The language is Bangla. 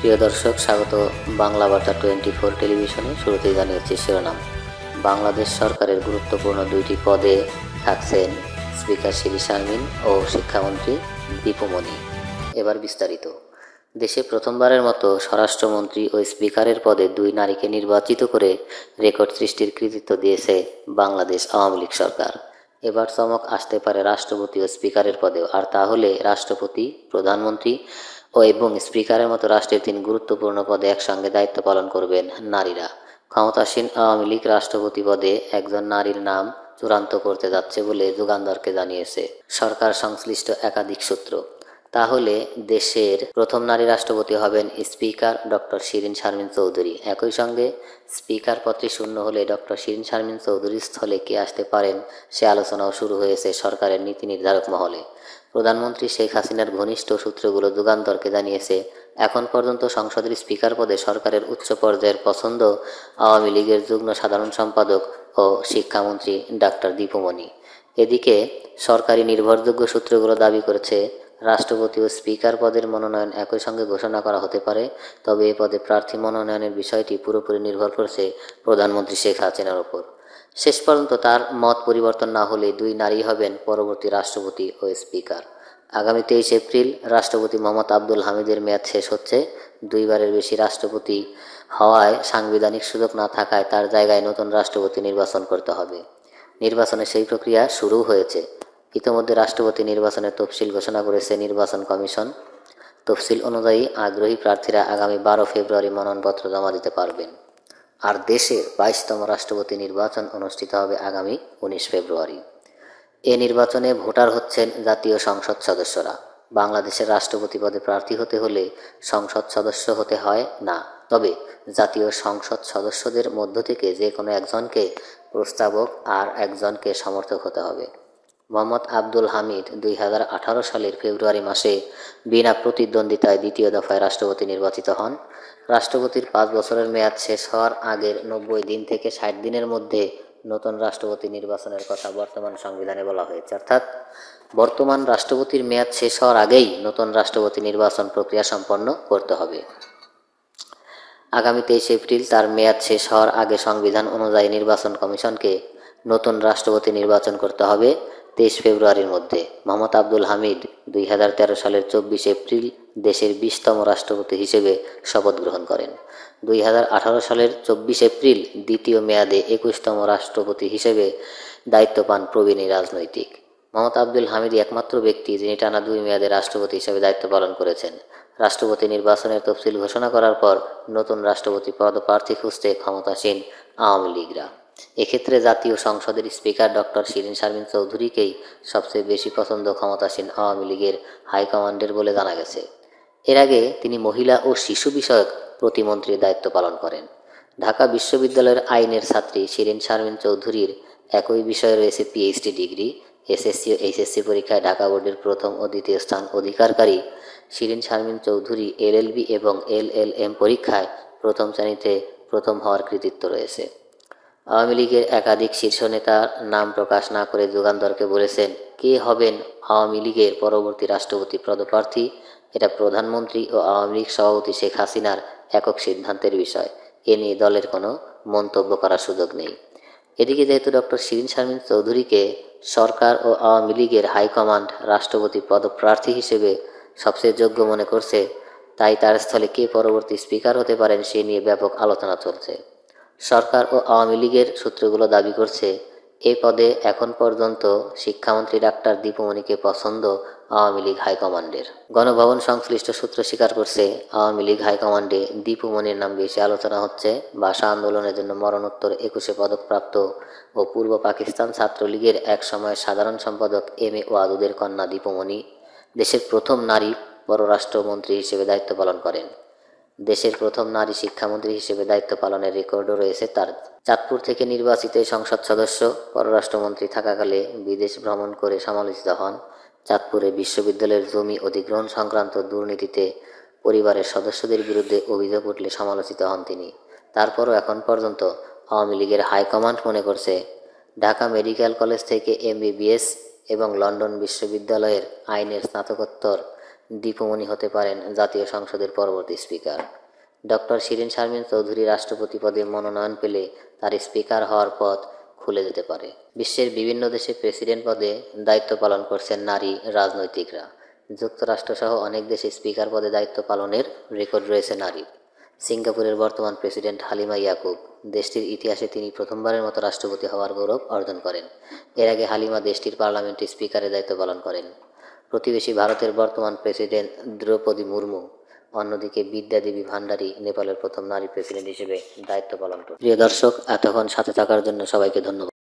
প্রিয় দর্শক, স্বাগত বাংলা বার্তা টোয়েন্টি ফোর টেলিভিশনে। শুরুতেই জানিয়েছি শিরোনাম। বাংলাদেশ সরকারের গুরুত্বপূর্ণ দুইটি পদে থাকছেন স্পিকার শিরি শারমিন ও শিক্ষামন্ত্রী দীপুমণি এবার বিস্তারিত। দেশে প্রথমবারের মতো স্বরাষ্ট্রমন্ত্রী ও স্পিকারের পদে দুই নারীকে নির্বাচিত করে রেকর্ড সৃষ্টির কৃতিত্ব দিয়েছে বাংলাদেশ আওয়ামী লীগ সরকার। এবার চমক আসতে পারে রাষ্ট্রপতি ও স্পিকারের পদেও। আর তাহলে রাষ্ট্রপতি, প্রধানমন্ত্রী ও এবং স্পিকারের মতো রাষ্ট্রের তিন গুরুত্বপূর্ণ পদে একসঙ্গে দায়িত্ব পালন করবেন নারীরা। ক্ষমতাসীন আওয়ামী লীগ রাষ্ট্রপতি পদে একজন নারীর নাম চূড়ান্ত করতে যাচ্ছে বলে যুগান্তরকে জানিয়েছে সরকার সংশ্লিষ্ট একাধিক সূত্র। তাহলে দেশের প্রথম নারী রাষ্ট্রপতি হবেন স্পিকার ডক্টর শিরিন শারমিন চৌধুরী। একই সঙ্গে স্পিকার পদটি শূন্য হলে ডক্টর শিরিন শারমিন চৌধুরীর স্থলে কে আসতে পারেন সে আলোচনাও শুরু হয়েছে সরকারের নীতি নির্ধারক মহলে। প্রধানমন্ত্রী শেখ হাসিনার ঘনিষ্ঠ সূত্রগুলো যুগান্তরকে জানিয়েছে, এখন পর্যন্ত সংসদের স্পিকার পদে সরকারের উচ্চ পর্যায়ের পছন্দ আওয়ামী লীগের যুগ্ম সাধারণ সম্পাদক ও শিক্ষামন্ত্রী ডাক্তার দীপুমণি। এদিকে, সরকারি নির্ভরযোগ্য সূত্রগুলো দাবি করেছে, রাষ্ট্রপতি ও স্পিকার পদের মনোনয়ন একই সঙ্গে ঘোষণা করা হতে পারে, তবে এ পদে প্রার্থী মনোনয়নের বিষয়টি পুরোপুরি নির্ভর করছে প্রধানমন্ত্রী শেখ হাসিনার ওপর। শেষ পর্যন্ত তার মত পরিবর্তন না হলে দুই নারী হবেন পরবর্তী রাষ্ট্রপতি ও স্পিকার। আগামী তেইশ এপ্রিল রাষ্ট্রপতি মোহাম্মদ আব্দুল হামিদের মেয়াদ শেষ হচ্ছে। দুইবারের বেশি রাষ্ট্রপতি হওয়ায় সাংবিধানিক সুযোগ না থাকায় তার জায়গায় নতুন রাষ্ট্রপতি নির্বাচন করতে হবে। নির্বাচনের সেই প্রক্রিয়া শুরু হয়েছে। ইতিমধ্যে রাষ্ট্রপতি নির্বাচনের তফসিল ঘোষণা করেছে নির্বাচন কমিশন। তফসিল অনুযায়ী আগ্রহী প্রার্থীরা আগামী বারো ফেব্রুয়ারি মনোনয়নপত্র জমা দিতে পারবেন। আর দেশের বাইশতম রাষ্ট্রপতি নির্বাচন অনুষ্ঠিত হবে আগামী উনিশ ফেব্রুয়ারি। এ নির্বাচনে ভোটার হচ্ছেন জাতীয় সংসদ সদস্যরা। বাংলাদেশের রাষ্ট্রপতি পদে প্রার্থী হতে হলে সংসদ সদস্য হতে হয় না। তবে জাতীয় সংসদ সদস্যদের মধ্য থেকে যে কোনো একজনকে প্রস্তাবক আর একজনকে সমর্থক হতে হবে। মোহাম্মদ আব্দুল হামিদ দুই হাজার আঠারো সালের ফেব্রুয়ারি মাসে বিনা প্রতিদ্বন্দ্বিতায় দ্বিতীয় দফায় রাষ্ট্রপতি নির্বাচিত হন। রাষ্ট্রপতির পাঁচ বছরের মেয়াদ শেষ হওয়ার আগের নব্বই দিন থেকে ষাট দিনের মধ্যে নতুন রাষ্ট্রপতি নির্বাচনের কথা বর্তমান সংবিধানে বলা হয়েছে। অর্থাৎ বর্তমান রাষ্ট্রপতির মেয়াদ শেষ হওয়ার আগেই নতুন রাষ্ট্রপতি নির্বাচন প্রক্রিয়া সম্পন্ন করতে হবে। আগামী তেইশে এপ্রিল তার মেয়াদ শেষ হওয়ার আগে সংবিধান অনুযায়ী নির্বাচন কমিশনকে নতুন রাষ্ট্রপতি নির্বাচন করতে হবে তেইশ ফেব্রুয়ারির মধ্যে। মোহাম্মদ আব্দুল হামিদ দুই হাজার তেরো সালের চব্বিশে এপ্রিল দেশের বিশতম রাষ্ট্রপতি হিসেবে শপথ গ্রহণ করেন। দুই হাজার আঠারো সালের চব্বিশ এপ্রিল দ্বিতীয় মেয়াদে একুশতম রাষ্ট্রপতি হিসেবে দায়িত্ব পান প্রবীণ রাজনৈতিক। মোহাম্মদ আব্দুল হামিদ একমাত্র ব্যক্তি যিনি টানা দুই মেয়াদে রাষ্ট্রপতি হিসেবে দায়িত্ব পালন করেছেন। রাষ্ট্রপতি নির্বাচনের তফসিল ঘোষণা করার পর নতুন রাষ্ট্রপতি পদপ্রার্থী খুঁজতে ক্ষমতাসীন আওয়ামী লীগরা। এক্ষেত্রে জাতীয় সংসদের স্পিকার ডক্টর শিরিন শারমিন চৌধুরীকেই সবচেয়ে বেশি পছন্দ ক্ষমতাসীন আওয়ামী লীগের হাইকমান্ডের বলে জানা গেছে। এর আগে তিনি মহিলা ও শিশু বিষয়ক প্রতিমন্ত্রীর দায়িত্ব পালন করেন। ঢাকা বিশ্ববিদ্যালয়ের আইনের ছাত্রী শিরিন শারমিন চৌধুরীর একই বিষয়ে রয়েছে পিএইচডি ডিগ্রি, এসএসসি ও এইচএসসি পরীক্ষায় ঢাকা বোর্ডের প্রথম ও দ্বিতীয় স্থান অধিকারকারী শিরিন শারমিন চৌধুরী এলএলবি এবং এলএলএম পরীক্ষায় প্রথম শ্রেণীতে প্রথম হওয়ার কৃতিত্ব রয়েছে। আওয়ামী লীগের একাধিক শীর্ষ নেতার নাম প্রকাশ না করে যুগান্তরকে বলেছেন, কে হবেন আওয়ামী লীগের পরবর্তী রাষ্ট্রপতি পদপ্রার্থী? এটা প্রধানমন্ত্রী ও আওয়ামী লীগ সভাপতি শেখ হাসিনার একক সিদ্ধান্তের বিষয়। এ নিয়ে দলের কোনো মন্তব্য করার সুযোগ নেই। এদিকে যেহেতু ডক্টর শিরিন শারমিন চৌধুরীকে সরকার ও আওয়ামী লীগের হাইকমান্ড রাষ্ট্রপতি পদপ্রার্থী হিসেবে সবচেয়ে যোগ্য মনে করছে, তাই তার স্থলে কে পরবর্তী স্পিকার হতে পারেন সে নিয়ে ব্যাপক আলোচনা চলছে। সরকার ও আওয়ামী লীগের সূত্রগুলো দাবি করছে এই পদে এখন পর্যন্ত শিক্ষামন্ত্রী ডাক্তার দীপুমণিকে পছন্দ আওয়ামী লীগ হাইকমান্ডের। গণভবন সংশ্লিষ্ট সূত্র স্বীকার করছে, আওয়ামী লীগ হাইকমান্ডে দীপুমণির নাম বেশি আলোচনা হচ্ছে, ভাষা আন্দোলনের জন্য মরণোত্তর একুশে পদকপ্রাপ্ত ও পূর্ব পাকিস্তান ছাত্রলীগের এক সময় সাধারণ সম্পাদক এম এ ওয়াদুদের কন্যা দীপুমণি দেশের প্রথম নারী পররাষ্ট্রমন্ত্রী হিসেবে দায়িত্ব পালন করেন। দেশের প্রথম নারী শিক্ষামন্ত্রী হিসেবে দায়িত্ব পালনের রেকর্ডও রয়েছে তার। চাঁদপুর থেকে নির্বাচিত সংসদ সদস্য পররাষ্ট্রমন্ত্রী থাকাকালে বিদেশ ভ্রমণ করে সমালোচিত হন। চাঁদপুরে বিশ্ববিদ্যালয়ের জমি অধিগ্রহণ সংক্রান্ত দুর্নীতিতে পরিবারের সদস্যদের বিরুদ্ধে অভিযোগ উঠলে সমালোচিত হন তিনি। তারপরও এখন পর্যন্ত আওয়ামী লীগের হাইকমান্ড মনে করছে। ঢাকা মেডিকেল কলেজ থেকে এমবিবিএস এবং লন্ডন বিশ্ববিদ্যালয়ের আইনের স্নাতকোত্তর দীপমণি হতে পারেন জাতীয় সংসদের পরবর্তী স্পিকার। ডক্টর শিরিন শারমিন চৌধুরী রাষ্ট্রপতি পদে মনোনয়ন পেলে তার স্পিকার হওয়ার পথ খুলে যেতে পারে। বিশ্বের বিভিন্ন দেশে প্রেসিডেন্ট পদে দায়িত্ব পালন করছেন নারী রাজনৈতিকরা। যুক্তরাষ্ট্রসহ অনেক দেশে স্পিকার পদে দায়িত্ব পালনের রেকর্ড রয়েছে নারীর। সিঙ্গাপুরের বর্তমান প্রেসিডেন্ট হালিমা ইয়াকুব দেশটির ইতিহাসে তিনি প্রথমবারের মতো রাষ্ট্রপতি হওয়ার গৌরব অর্জন করেন। এর আগে হালিমা দেশটির পার্লামেন্টের স্পিকারের দায়িত্ব পালন করেন। প্রতিবেশী ভারতের বর্তমান প্রেসিডেন্ট দ্রৌপদী মুর্মু, অন্যদিকে বিদ্যা দেবী ভান্ডারী নেপালের প্রথম নারী প্রেসিডেন্ট হিসেবে দায়িত্ব পালন করেন। প্রিয় দর্শক, এতক্ষণ সাথে থাকার জন্য সবাইকে ধন্যবাদ।